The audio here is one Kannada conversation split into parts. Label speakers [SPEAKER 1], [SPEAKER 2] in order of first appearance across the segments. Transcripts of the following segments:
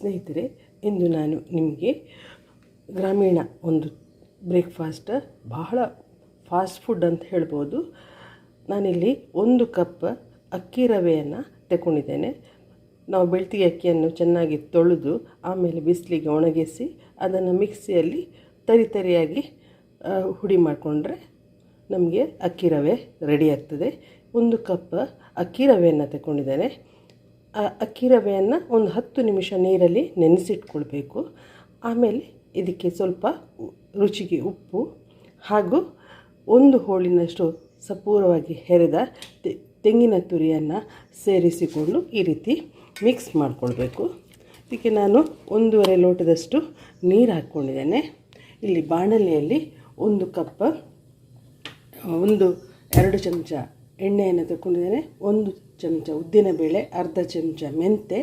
[SPEAKER 1] ಸ್ನೇಹಿತರೆ, ಇಂದು ನಾನು ನಿಮಗೆ ಗ್ರಾಮೀಣ ಒಂದು ಬ್ರೇಕ್ಫಾಸ್ಟ್ ಬಹಳ ಫಾಸ್ಟ್ ಫುಡ್ ಅಂತ ಹೇಳ್ಬೋದು. ನಾನಿಲ್ಲಿ ಒಂದು ಕಪ್ ಅಕ್ಕಿ ರವೆಯನ್ನು ತಗೊಂಡಿದ್ದೇನೆ ನಾವು ಬೆಳ್ತಿಗೆ ಅಕ್ಕಿಯನ್ನು ಚೆನ್ನಾಗಿ ತೊಳೆದು, ಆಮೇಲೆ ಬಿಸಿಲಿಗೆ ಒಣಗಿಸಿ, ಅದನ್ನು ಮಿಕ್ಸಿಯಲ್ಲಿ ತರಿ ತರಿಯಾಗಿ ಹುಡಿ ಮಾಡಿಕೊಂಡ್ರೆ ನಮಗೆ ಅಕ್ಕಿ ರವೆ ರೆಡಿ ಆಗ್ತದೆ. ಒಂದು ಕಪ್ ಅಕ್ಕಿ ರವೆಯನ್ನು ತಗೊಂಡಿದ್ದೇನೆ ಅಕ್ಕಿ ರವೆಯನ್ನು ಒಂದು ಹತ್ತು ನಿಮಿಷ ನೀರಲ್ಲಿ ನೆನೆಸಿಟ್ಕೊಳ್ಬೇಕು. ಆಮೇಲೆ ಇದಕ್ಕೆ ಸ್ವಲ್ಪ ರುಚಿಗೆ ಉಪ್ಪು ಹಾಗೂ ಒಂದು ಹೋಳಿನಷ್ಟು ಸಪೂರವಾಗಿ ಹೆರೆದ ತೆಂಗಿನ ತುರಿಯನ್ನು ಸೇರಿಸಿಕೊಂಡು ಈ ರೀತಿ ಮಿಕ್ಸ್ ಮಾಡಿಕೊಳ್ಬೇಕು. ಇದಕ್ಕೆ ನಾನು ಒಂದೂವರೆ ಲೋಟದಷ್ಟು ನೀರು ಹಾಕ್ಕೊಂಡಿದ್ದೇನೆ. ಇಲ್ಲಿ ಬಾಣಲೆಯಲ್ಲಿ ಒಂದು ಕಪ್, ಒಂದು ಎರಡು ಚಮಚ ಎಣ್ಣೆಯನ್ನು ತಗೊಂಡಿದ್ದೇನೆ ಒಂದು ಚಮಚ ಉದ್ದಿನಬೇಳೆ ಅರ್ಧ ಚಮಚ ಮೆಂತೆ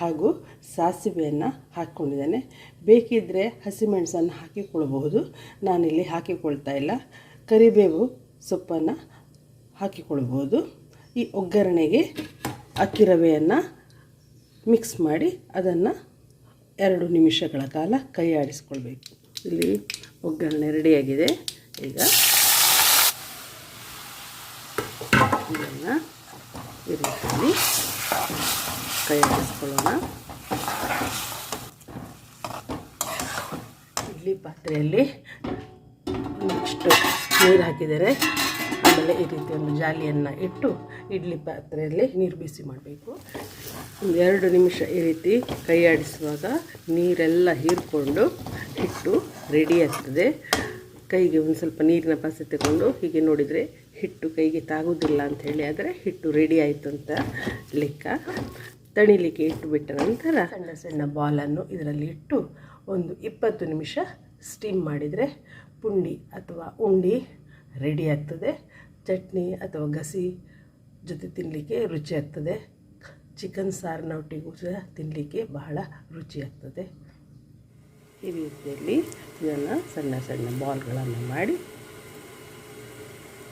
[SPEAKER 1] ಹಾಗೂ ಸಾಸಿವೆಯನ್ನು ಹಾಕ್ಕೊಂಡಿದ್ದೇನೆ. ಬೇಕಿದ್ದರೆ ಹಸಿಮೆಣಸನ್ನು ಹಾಕಿಕೊಳ್ಳಬಹುದು. ನಾನಿಲ್ಲಿ ಹಾಕಿಕೊಳ್ತಾ ಇಲ್ಲ. ಕರಿಬೇವು ಸೊಪ್ಪನ್ನು ಹಾಕಿಕೊಳ್ಬೋದು ಈ ಒಗ್ಗರಣೆಗೆ ಅಕ್ಕಿ ರವೆಯನ್ನು ಮಿಕ್ಸ್ ಮಾಡಿ ಅದನ್ನು ಎರಡು ನಿಮಿಷಗಳ ಕಾಲ ಕೈ ಆಡಿಸ್ಕೊಳ್ಬೇಕು ಇಲ್ಲಿ ಒಗ್ಗರಣೆ ರೆಡಿಯಾಗಿದೆ. ಈಗ ಇದನ್ನು ಈ ರೀತಿಯಲ್ಲಿ ಕೈ ಆಡಿಸ್ಕೊಳ್ಳೋಣ ಇಡ್ಲಿ ಪಾತ್ರೆಯಲ್ಲಿ ಒಂದಿಷ್ಟು ನೀರು ಹಾಕಿದರೆ ಆಮೇಲೆ ಈ ರೀತಿ ಒಂದು ಜಾಲಿಯನ್ನು ಇಟ್ಟು ಇಡ್ಲಿ ಪಾತ್ರೆಯಲ್ಲಿ ನೀರು ಬಿಸಿ ಮಾಡಬೇಕು. ಒಂದು ಎರಡು ನಿಮಿಷ ಈ ರೀತಿ ಕೈ ಆಡಿಸುವಾಗ ನೀರೆಲ್ಲ ಹೀರಿಕೊಂಡು ಹಿಟ್ಟು ರೆಡಿ ಆಗ್ತದೆ. ಕೈಗೆ ಒಂದು ಸ್ವಲ್ಪ ನೀರಿನ ಪಸೆ ತಗೊಂಡು ಹೀಗೆ ನೋಡಿದರೆ ಹಿಟ್ಟು ಕೈಗೆ ತಾಗೋದಿಲ್ಲ ಅಂಥೇಳಿ ಆದರೆ ಹಿಟ್ಟು ರೆಡಿ ಆಯಿತು ಅಂತ ಲೆಕ್ಕ. ತಣಿಲಿಕ್ಕೆ ಇಟ್ಟು ಬಿಟ್ಟ ನಂತರ ಸಣ್ಣ ಸಣ್ಣ ಬಾಲನ್ನು ಇದರಲ್ಲಿ ಇಟ್ಟು ಒಂದು ಇಪ್ಪತ್ತು ನಿಮಿಷ ಸ್ಟೀಮ್ ಮಾಡಿದರೆ ಪುಂಡಿ ಅಥವಾ ಉಂಡಿ ರೆಡಿ ಆಗ್ತದೆ. ಚಟ್ನಿ ಅಥವಾ ಗಸಿ ಜೊತೆ ತಿನ್ನಲಿಕ್ಕೆ ರುಚಿ ಆಗ್ತದೆ. ಚಿಕನ್ ಸಾರಿನ ಒಟ್ಟಿಗೂ ಸಹ ತಿನ್ನಲಿಕ್ಕೆ ಬಹಳ ರುಚಿ ಆಗ್ತದೆ. ಈ ರೀತಿಯಲ್ಲಿ ಇದನ್ನು ಸಣ್ಣ ಸಣ್ಣ ಬಾಲ್ಗಳನ್ನು ಮಾಡಿ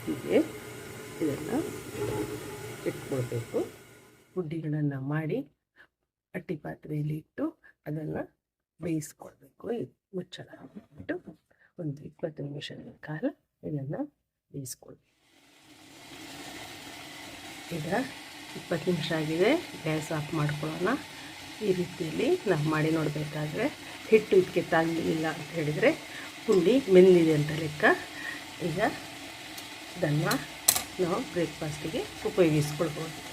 [SPEAKER 1] ಹೀಗೆ ಇದನ್ನು ಇಟ್ಕೊಳ್ಬೇಕು. ಗುಡ್ಡಿಗಳನ್ನು ಮಾಡಿ ಅಟ್ಟಿ ಪಾತ್ರೆಯಲ್ಲಿ ಇಟ್ಟು ಅದನ್ನು ಬೇಯಿಸ್ಕೊಳ್ಬೇಕು. ಮುಚ್ಚಳ ಇಟ್ಟು ಒಂದು ಇಪ್ಪತ್ತು ನಿಮಿಷದ ಕಾಲ ಇದನ್ನು ಬೇಯಿಸ್ಕೊಳ್ಬೇಕು. ಈಗ ಇಪ್ಪತ್ತು ನಿಮಿಷ ಆಗಿದೆ. ಗ್ಯಾಸ್ ಆಫ್ ಮಾಡ್ಕೊಳ್ಳೋಣ. ಈ ರೀತಿಯಲ್ಲಿ ನಾವು ಮಾಡಿ ನೋಡಬೇಕಾದ್ರೆ ಹಿಟ್ಟು ಇದಕ್ಕೆ ತಾಗಲಿಲ್ಲ ಅಂತ ಹೇಳಿದರೆ ಪುಂಡಿ ಮೆಂದಿದೆ ಅಂತ ಲೆಕ್ಕ. ಈಗ ಇದನ್ನು ನಾವು ಬ್ರೇಕ್ಫಾಸ್ಟಿಗೆ ಉಪಯೋಗಿಸ್ಕೊಳ್ಬೋದು.